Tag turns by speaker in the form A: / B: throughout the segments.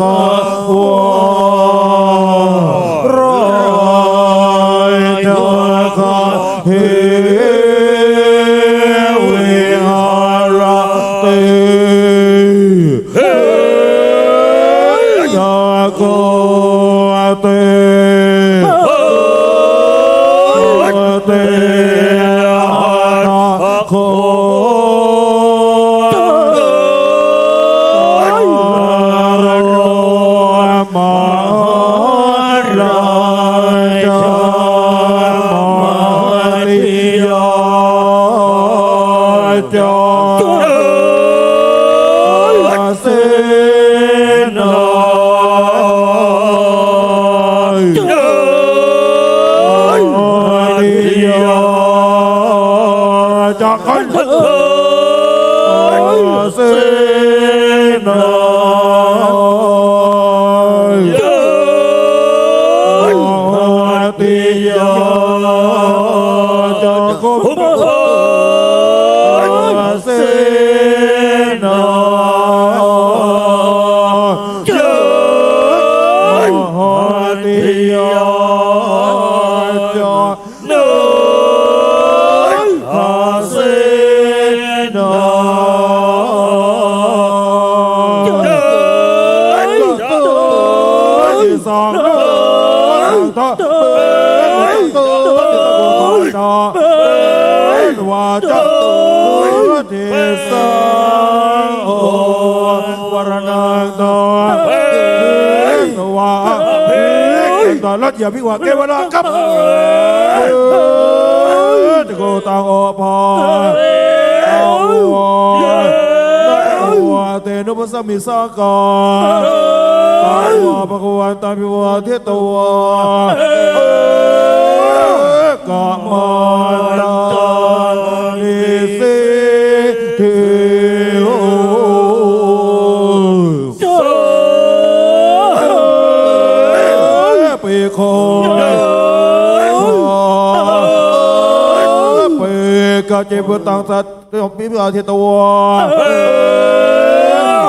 A: ก จ ตอนรถอย่าพิวาเกวราครับตะโกตังโอพอเอาวะเตนุปสัมมิสากาตาวะภะคะวันตามิวะเทตวะกะมันตานิส กะเจ็บตังสัตยมปิบาเทตวะ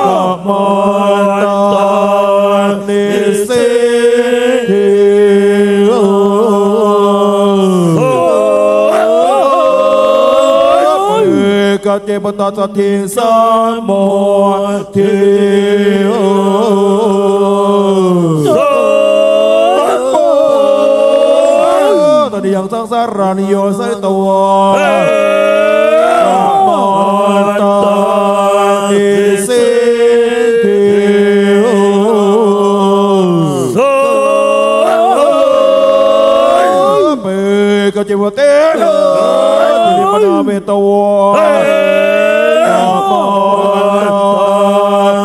A: กะมันตานิสิทิโอกะเจ็บตังสัตทิสัมโมทิโอตอนนี้ยังสร้างสารานิโยไซตัวต กจิวเตนตุลิปนาเมตวตา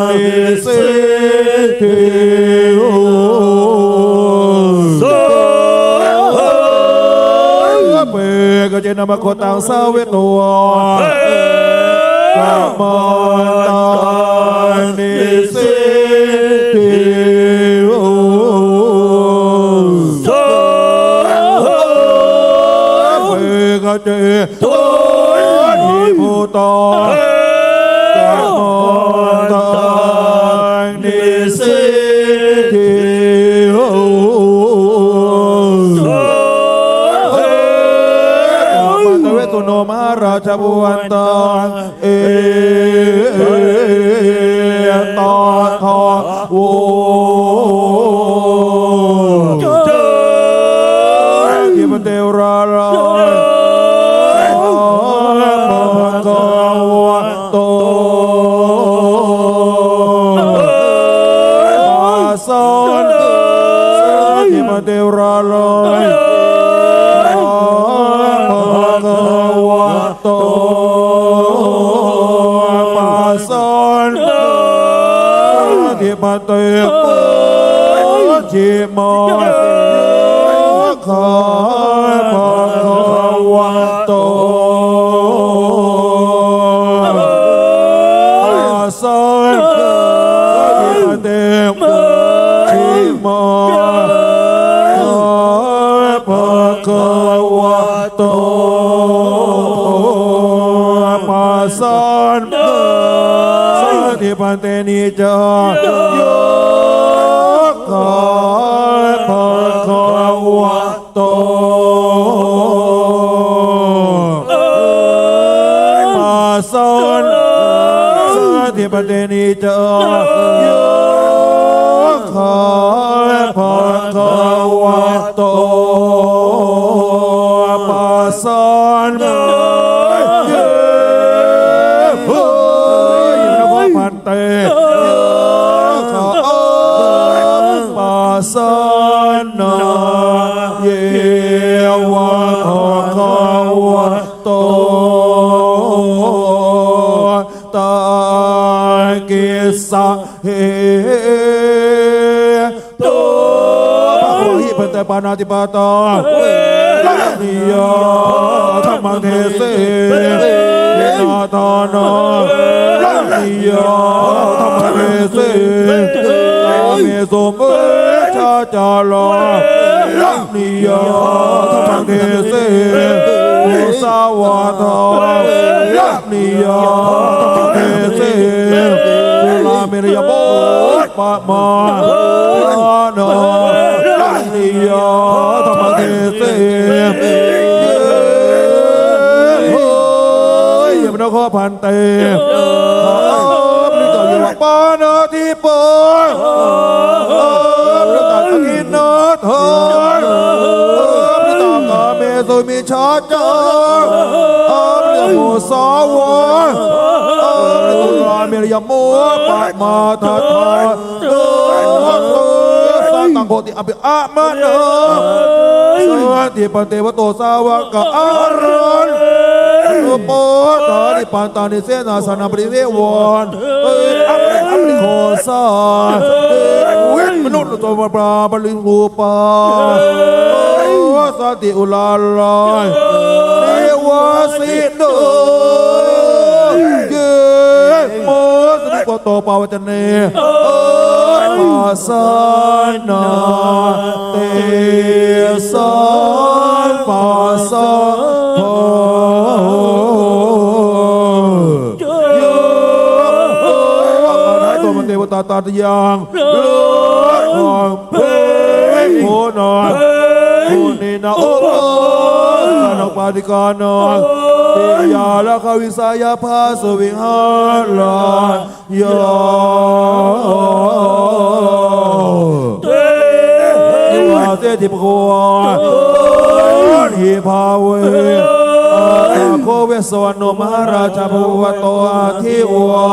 A: นิสิทิโอเปกเจนามโคตังสาเวตัวมอนนิสิ โตปัสสนทิปเตปจิโมขอ ปันเตนิจโยกะภะคะวะโตปัสสนสันติปันเตนิจโยกะภะคะวะโต เตปานาติปาตานิยาธรรมเทเสเยนาทานานิยาธรรมเทเสเมสมเอชาจาลานิยาธรรมเทเสโอสาวาทานิยาธรรมเทเสเวลาเมริยโมปะมา พันเตพระเจ้าอยู่ปานาทิปนพระตัดกินนาทอนพระตากาเมสุมิชาจังพระโมสาวพระตุลาเมรยโมปะมาทาทาสังกังโพติอภิอามาเนสันติปันเตวโตสาวกะอารัน อุปตานิปันตานิเสนาสนาบริเววรเอ้อัปริอัปโคสาเอ้ยเวทมนุษย์ตัวปลาบริงูปาสติอุลาลายเทวสิโนเกโมสนิกโตปาวจเนปัสนาเตสันปัสสะ ตตาตยังเลือดของเพลงโคนอนโคนินาโอสานปาติกานอนเตียาละคาวิสายาภาสวิงหาลายา
B: เต
A: นิวาเตติปโควาหิภาเว โคเวสวรรณมหาราชภูวโตอาทิวา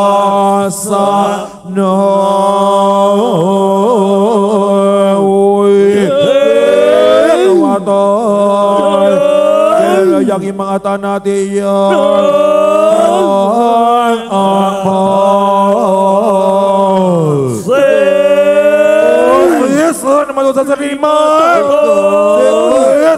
A: สโนตัวตอยเอลยังอิมังอัตานาติยาอาภา
B: เส
A: Yesus nama Tuhan saya terima. Yesus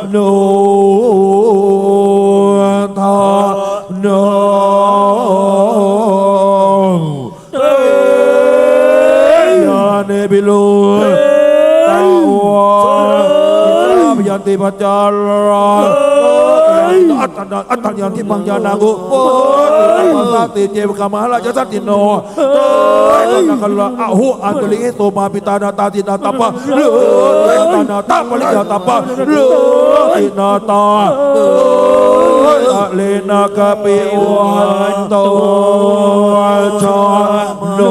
A: ลูตาวาพยันติปัจจาราอัตตาอัตตายันทิปัญญานากุโปัสสติเจวกามหาราชสัตติโนโตนักละอาหุอันตลิโตมาปิตานาตาตินาตาปะเลือตานาตาปริยาตาปะเลือตินาตาเลนากะปิวันโตชาโน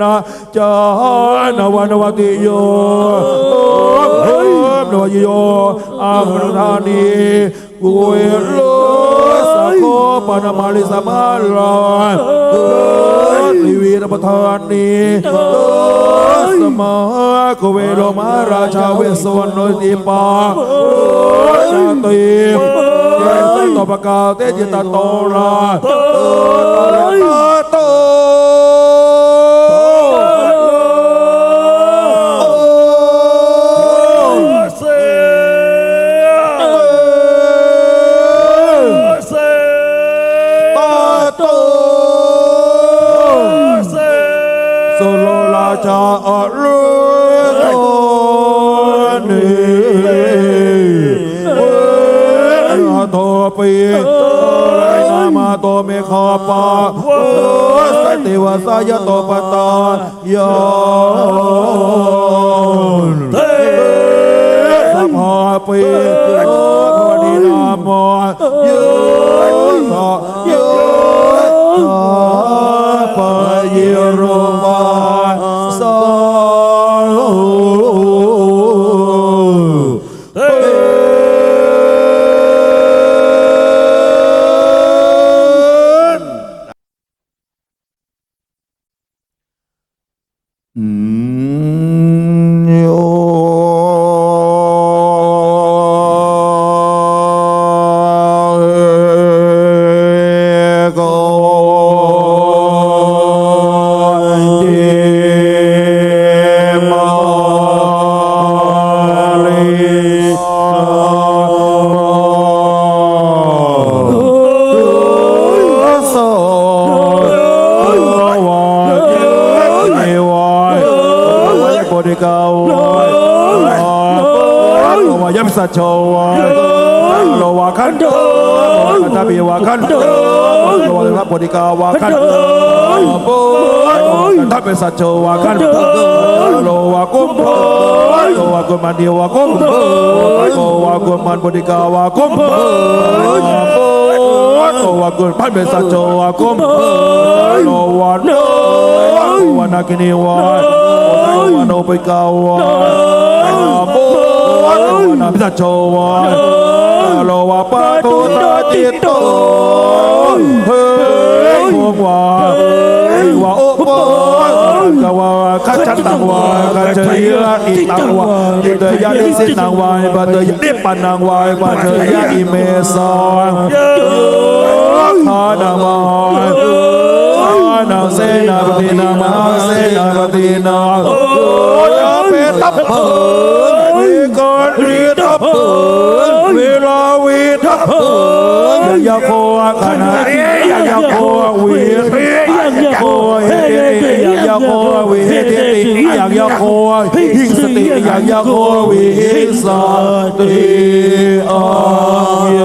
A: นะจานวันวติโยเฮ้ยนวโยอาหุธานีกุเวโลสัโคปนมาลิสมาลาลิวีรปทานีสมากุเวโลมาราชาเวสวรรณติปานาติเจตตปะกาเตจิตตโตราโตโต รนามาโตเมฆาปาสติวาสายโตปตายาเทสัพพาปี สัจโวายโลวาคันโดคันตาบีวาคันโดโลวาทัพโปดิกาวาคันโบคันทัพเป็นสัจโวาคันโลวากุมโลวากุมันเดียวากุมโลวากุมันโปดิกาวากุมโบโลวากุพันเป็นสัจโวากุมโลวาโนวานาคินีวาโลวาโนไปกาวาโบนพิสัจโชวาโลวาปะโตตาจิตโตเฮ้ยพวกว่าว่าโอปกวาคัจฉันตังวาคัจเจยอิตังวาอิเตยะนิสิตังวาปัตยะนิปันนังวาปัตเตยะอิเมสังทานามานาเสนาปฏินามาเสนาปฏินาโอ้ยาเปตับเพิงเวลาวีทับเพิงยายาโคขนาดยายาโควียายาโคเฮยายาโควีเฮยายาโคหิงสติยายาโควีหิงสติอาโย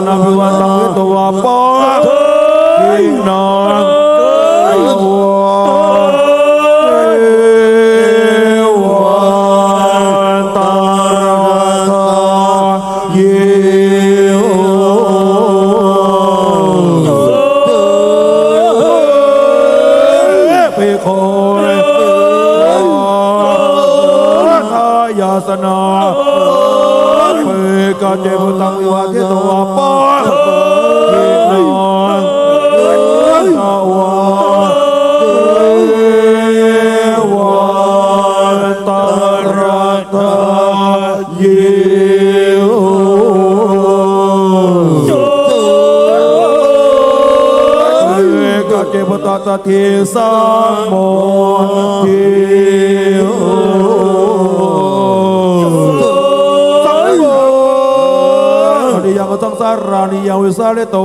B: não 三宝经，咒，咒。你要是想参禅，你要是想得道。